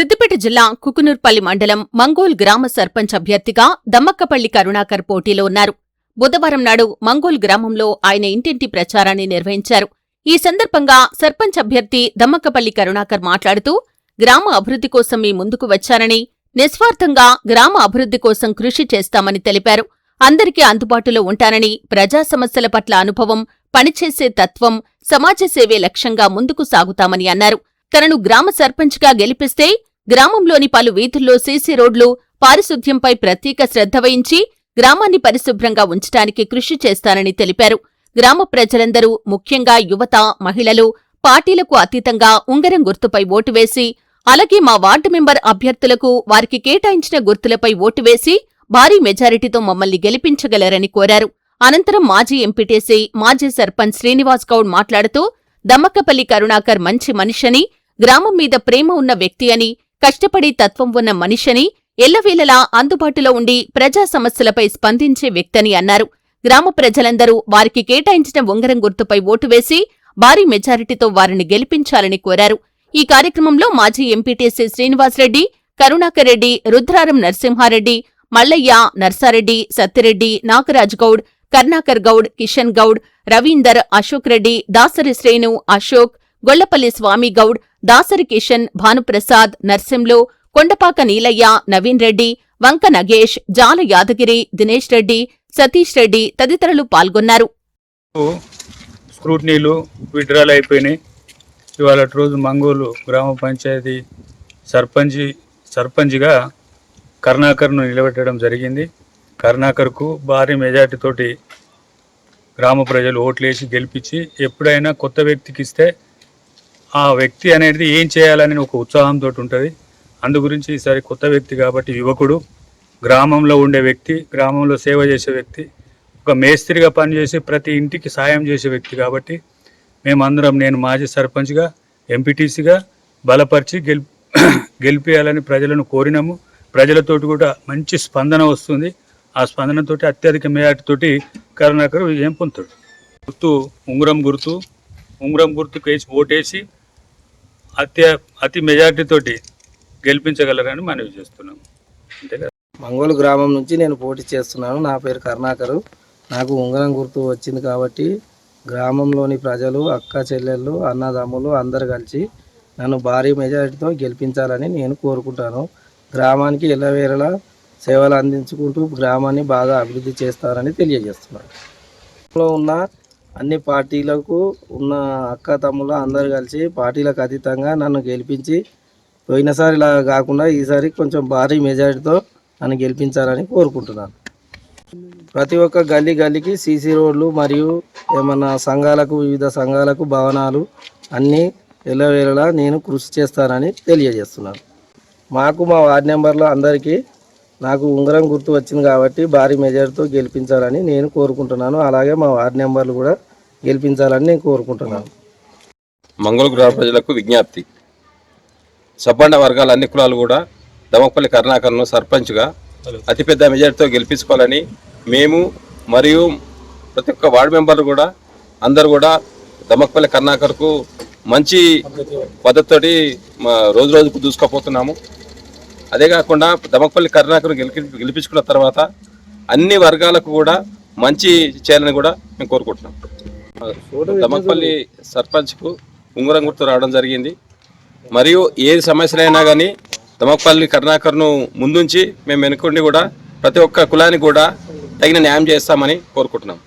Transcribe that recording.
సిద్దిపేట జిల్లా కుకునూర్పల్లి మండలం మంగోల్ గ్రామ సర్పంచ్ అభ్యర్థిగా దమ్మక్కపల్లి కరుణాకర్ పోటీలో ఉన్నారు. బుధవారం నాడు మంగోల్ గ్రామంలో ఆయన ఇంటింటి ప్రచారాన్ని నిర్వహించారు. ఈ సందర్భంగా సర్పంచ్ అభ్యర్థి దమ్మక్కపల్లి కరుణాకర్ మాట్లాడుతూ గ్రామ అభివృద్ధి కోసం మీ ముందుకు వచ్చారని నిస్వార్థంగా గ్రామ అభివృద్ధి కోసం కృషి చేస్తామని తెలిపారు. అందరికీ అందుబాటులో ఉంటానని ప్రజా సమస్యల పట్ల అనుభవం పనిచేసే తత్వం సమాజ సేవే లక్ష్యంగా ముందుకు సాగుతామని అన్నారు. తనను గ్రామ సర్పంచ్గా గెలిపిస్తే గ్రామంలోని పలు వీధుల్లో సీసీ రోడ్లు పారిశుద్ధ్యంపై ప్రత్యేక శ్రద్ధ వహించి గ్రామాన్ని పరిశుభ్రంగా ఉంచడానికి కృషి చేస్తానని తెలిపారు. గ్రామ ప్రజలందరూ ముఖ్యంగా యువత మహిళలు పార్టీలకు అతీతంగా ఉంగరం గుర్తుపై ఓటు వేసి అలాగే మా వార్డు మెంబర్ అభ్యర్థులకు వారికి కేటాయించిన గుర్తులపై ఓటు వేసి భారీ మెజారిటీతో మమ్మల్ని గెలిపించగలరని కోరారు. అనంతరం మాజీ ఎంపీటీసీ మాజీ సర్పంచ్ శ్రీనివాస్ గౌడ్ మాట్లాడుతూ దమ్మక్కపల్లి కరుణాకర్ మంచి మనిషని గ్రామం మీద ప్రేమ ఉన్న వ్యక్తి అని కష్టపడి తత్వం ఉన్న మనిషని ఎల్లవేళలా అందుబాటులో ఉండి ప్రజా సమస్యలపై స్పందించే వ్యక్తని అన్నారు. గ్రామ ప్రజలందరూ వారికి కేటాయించిన ఉంగరం గుర్తుపై ఓటు వేసి భారీ మెజారిటీతో వారిని గెలిపించాలని కోరారు. ఈ కార్యక్రమంలో మాజీ ఎంపీటీసీ శ్రీనివాసరెడ్డి కరుణాకర్ రెడ్డి రుద్రారం నరసింహారెడ్డి మల్లయ్య నర్సారెడ్డి సత్తిరెడ్డి నాగరాజ్ గౌడ్ కర్ణాకర్ గౌడ్ కిషన్ గౌడ్ రవీందర్ అశోక్ రెడ్డి దాసరి శ్రేణు అశోక్ గొల్లపల్లి స్వామి గౌడ్ దాసరి కిషన్ భానుప్రసాద్ నర్సింలు కొండపాక నీలయ్య నవీన్ రెడ్డి వంక నగేష్ జాల యాదగిరి దినేష్ రెడ్డి సతీష్ రెడ్డి తదితరులు పాల్గొన్నారు. స్క్రూట్నీలు విడ్రాలు అయిపోయినాయి. ఇవాళ రోజు మంగోలు గ్రామ పంచాయతీ సర్పంచి సర్పంచ్గా కరుణాకర్ను నిలబెట్టడం జరిగింది. కరుణాకర్కు భారీ మెజార్టీతోటి గ్రామ ప్రజలు ఓట్లేసి గెలిపించి ఎప్పుడైనా కొత్త వ్యక్తికి ఇస్తే ఆ వ్యక్తి అనేది ఏం చేయాలని ఒక ఉత్సాహంతో ఉంటుంది. అందు గురించి ఈసారి కొత్త వ్యక్తి కాబట్టి యువకుడు గ్రామంలో ఉండే వ్యక్తి గ్రామంలో సేవ చేసే వ్యక్తి ఒక మేస్త్రిగా పనిచేసి ప్రతి ఇంటికి సాయం చేసే వ్యక్తి కాబట్టి మేమందరం నేను మాజీ సర్పంచ్గా ఎంపీటీసీగా బలపరిచి గెలి గెలిపేయాలని ప్రజలను కోరినాము. ప్రజలతోటి కూడా మంచి స్పందన వస్తుంది. ఆ స్పందనతోటి అత్యధిక మేయాటితోటి కరుణాకర్ విజయం పొందుతాడు. గుర్తు ఉంగరం గుర్తు ఉంగరం గుర్తుకు వేసి ఓటేసి అత్య అతి మెజార్టీతోటి గెలిపించగలరని మనవి చేస్తున్నాం. అంతే కదా? మంగోలు గ్రామం నుంచి నేను పోటీ చేస్తున్నాను. నా పేరు కరుణాకరు. నాకు ఉంగరం గుర్తు వచ్చింది కాబట్టి గ్రామంలోని ప్రజలు అక్క చెల్లెళ్ళు అన్నదమ్ములు అందరు కలిసి నన్ను భారీ మెజారిటీతో గెలిపించాలని నేను కోరుకుంటాను. గ్రామానికి ఎల్లవేళలా సేవలు అందించుకుంటూ గ్రామాన్ని బాగా అభివృద్ధి చేస్తారని తెలియజేస్తున్నాను. ఉన్న అన్ని పార్టీలకు ఉన్న అక్క తమ్ముళ్ళు అందరు కలిసి పార్టీలకు అతీతంగా నన్ను గెలిపించి పోయినసారి ఇలా కాకుండా ఈసారి కొంచెం భారీ మెజారిటీతో నన్ను గెలిపించాలని కోరుకుంటున్నాను. ప్రతి ఒక్క గల్లీ గల్లీకి సీసీ రోడ్లు మరియు ఏమన్నా సంఘాలకు వివిధ సంఘాలకు భవనాలు అన్నీ ఎల్లవేళలా నేను కృషి చేస్తానని తెలియజేస్తున్నాను. మాకు మా వార్డ్ నెంబర్లో అందరికీ నాకు ఉంగరం గుర్తు వచ్చింది కాబట్టి భారీ మెజార్టీతో గెలిపించాలని నేను కోరుకుంటున్నాను. అలాగే మా వార్డు నెంబర్లు కూడా గెలిపించాలని నేను కోరుకుంటున్నాను. మంగళ గ్రామ ప్రజలకు విజ్ఞప్తి. సబ్బండ వర్గాల అన్ని కులాలు కూడా దమపల్లి కర్ణాకర్ను సర్పంచ్గా అతిపెద్ద మెజార్టీతో గెలిపించుకోవాలని మేము మరియు ప్రతి ఒక్క వార్డు మెంబర్లు కూడా అందరు కూడా దమకపల్లి కర్ణాకర్కు మంచి పద్ధతితోటి మా రోజు రోజుకు దూసుకుపోతున్నాము. అదే కాకుండా దమకపల్లి కరుణాకర్ గెలిపి గెలిపించుకున్న తర్వాత అన్ని వర్గాలకు కూడా మంచి చేయాలని కూడా మేము కోరుకుంటున్నాం. దమకపల్లి సర్పంచ్కు ఉంగరం గుర్తు రావడం జరిగింది. మరియు ఏ సమస్యలైనా కానీ దమకపల్లి కరుణాకర్ను ముందుంచి మేము వెనుకుండి కూడా ప్రతి ఒక్క కులానికి కూడా తగిన న్యాయం చేస్తామని కోరుకుంటున్నాం.